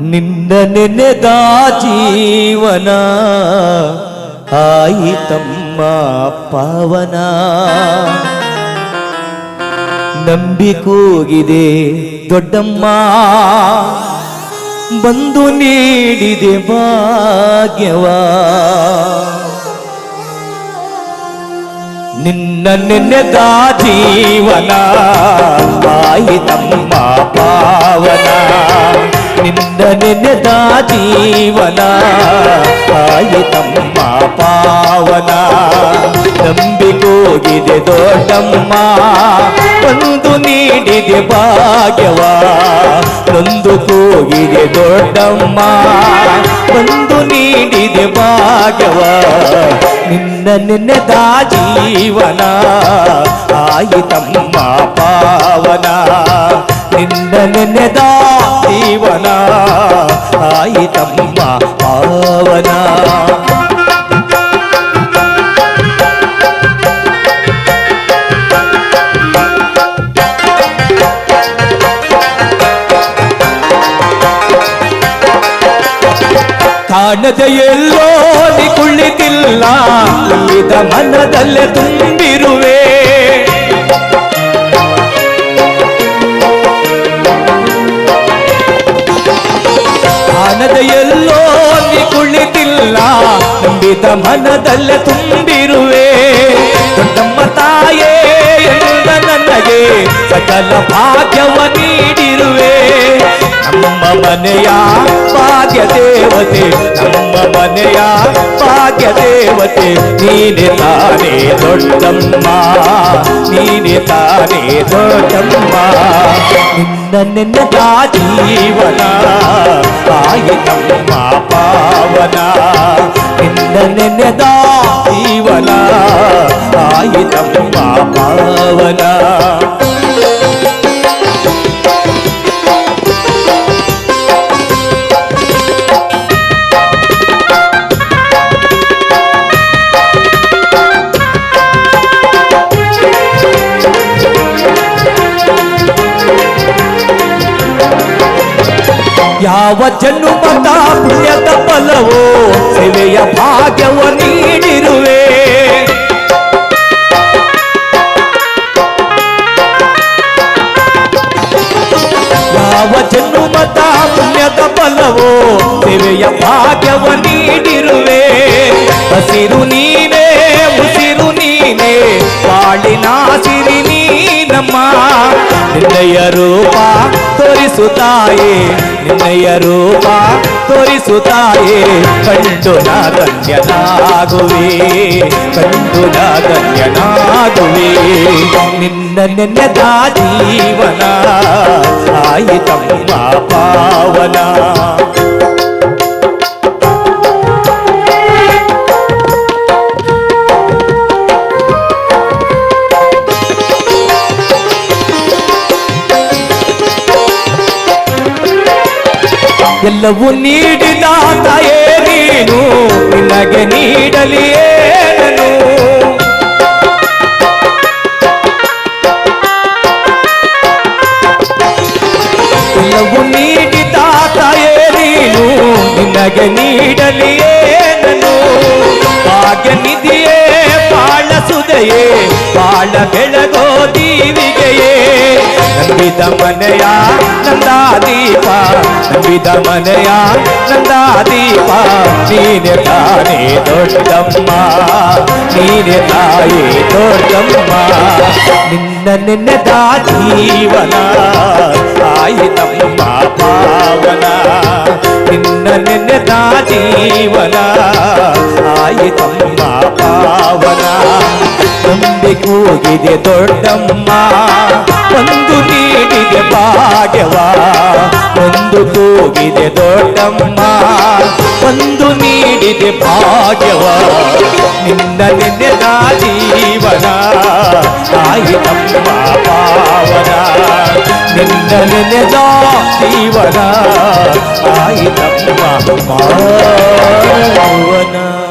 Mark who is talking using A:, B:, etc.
A: ನಿನ್ನ ನೆನೆದ ಜೀವನ ಆಯಿತಮ್ಮ ಪಾವನ. ನಂಬಿಕೋಗಿದೆ ದೊಡ್ಡಮ್ಮ, ಬಂದು ನೀಡಿದೆ ಭಾಗ್ಯವ. ನಿನ್ನ ನೆನೆದ ಜೀವನ ಆಯಿತಮ್ಮ ಪಾವನ. ನಿನ್ನ ನೆನೆದ ಜೀವನ ಆಯಿತಮ್ಮ ಪಾವನ. ನಂಬಿಕೋಗಿದೆ ದೊಡ್ಡಮ್ಮ, ಒಂದು ನೀಡಿದೆ ಭಾಗ್ಯವ. ನೊಂದು ಕೂಗಿದೆ ದೊಡ್ಡಮ್ಮ, ಒಂದು ನೀಡಿದೆ ಭಾಗ್ಯವ. ನಿನ್ನ ನೆನೆದ ಜೀವನ ಆಯಿತಮ್ಮ ಪಾವನ. ನಿನ್ನ ನೆನೆದ ಜೀವನ ಆಯಿತಮ್ಮ ಪಾವನ ಕಾಣದ ಎಲ್ಲೋ ನಿ ಕುಳಿತಿಲ್ಲ ತುಂಬಿದ ಮನದಲ್ಲೇ ತುಂಬಿರುವೆ ತುಂಬಿದ ಮನದಲ್ಲೇ ತುಂಬಿರುವೆ ದೊಡ್ಡಮ್ಮ ತಾಯೇ ಎಂದ ನನಗೆ ಸಕಲ ಭಾಗ್ಯವ ನೀಡಿರುವೆ ನಮ್ಮ ಮನೆಯ ಭಾಗ್ಯ ದೇವತೆ ನಮ್ಮ ಮನೆಯ ಭಾಗ್ಯ ದೇವತೆ ನೀನೆ ತಾನೇ ದೊಡ್ಡಮ್ಮ ನೀನೆ ತಾನೇ ದೊಡ್ಡಮ್ಮ నిన్న నిన్న నా జీవన ఆయుధం మా పావన. నిన్న నిన్న జీవన ఆయుధం మా పావనా. ಯಾವ ಜನ್ಮದ ಪುಣ್ಯದ ಫಲವೋ ಸೇವೆಯ ಭಾಗ್ಯವ ನೀಡಿರುವೆ ಯಾವ ಜನ್ಮದ ಪುಣ್ಯದ ಫಲವೋ ಸೇವೆಯ ಭಾಗ್ಯವ ನೀಡಿರುವೆ ಹಸಿರು ನೀನೇ ತೋರಿಸುತ್ತಾಯೇ ನಿನ್ನಯ ರೂಪ ತೋರಿಸುತ್ತಾಯೇ ಕಂಡು ನಾ ಧನ್ಯನಾಗುವೆ ಕಂಡು ನಾ ಧನ್ಯನಾಗುವೆ ನಿನ್ನ ನೆನೆದ ಜೀವನ ಆಯಿತಮ್ಮ ಪಾವನ ಎಲ್ಲವೂ ನೀಡಿದ ತಾಯೇ ನೀನು ನಿನಗೆ ನೀಡಲಿ ಏನನು ಎಲ್ಲವೂ ನೀಡಿದ ತಾಯೇ ನೀನು ನಿನಗೆ ನೀಡಲಿ ಏನನು ಭಾಗ್ಯ ನಿಧಿಯೇ ಬಾಳ ಸುದೆಯೇ ಬಾಳ ಬೆಳಗೋ ದೀವಿಗೆಯೇ ನಂಬಿದ ಮನೆಯ ನಂದಾದೀಪ ನಂಬಿದ ಮನೆಯ ನಂದಾದೀಪ ನೀನೆ ತಾನೇ ದೊಡ್ಡಮ್ಮ ನೀನೆ ತಾಯಿ ದೊಡ್ಡಮ್ಮ ನಿನ್ನ ನೆನೆದ ಜೀವನ ಆಯಿತಮ್ಮ ಪಾವನ ನಿನ್ನ ನೆನೆದ ಜೀವನ ಆಯಿತಮ್ಮ ಪಾವನ. ನಂಬಿಕೋಗಿದೆ ದೊಡ್ಡಮ್ಮ. ಒಂದು ನೀಡಿದೆ ಭಾಗ್ಯವ. ಒಂದು ಕೂಗಿದೆ ದೊಡ್ಡಮ್ಮ. ಒಂದು ನೀಡಿದೆ ಭಾಗ್ಯವ. ನಿನ್ನ ನಿನ್ನೆ ಜೀವನ. ಆಯಿತಮ್ಮ ಪಾವನ. ನಿನ್ನ ನಿನ್ನೆ ಜೀವನ. ಆಯಿತಮ್ಮ ಪಾವನ.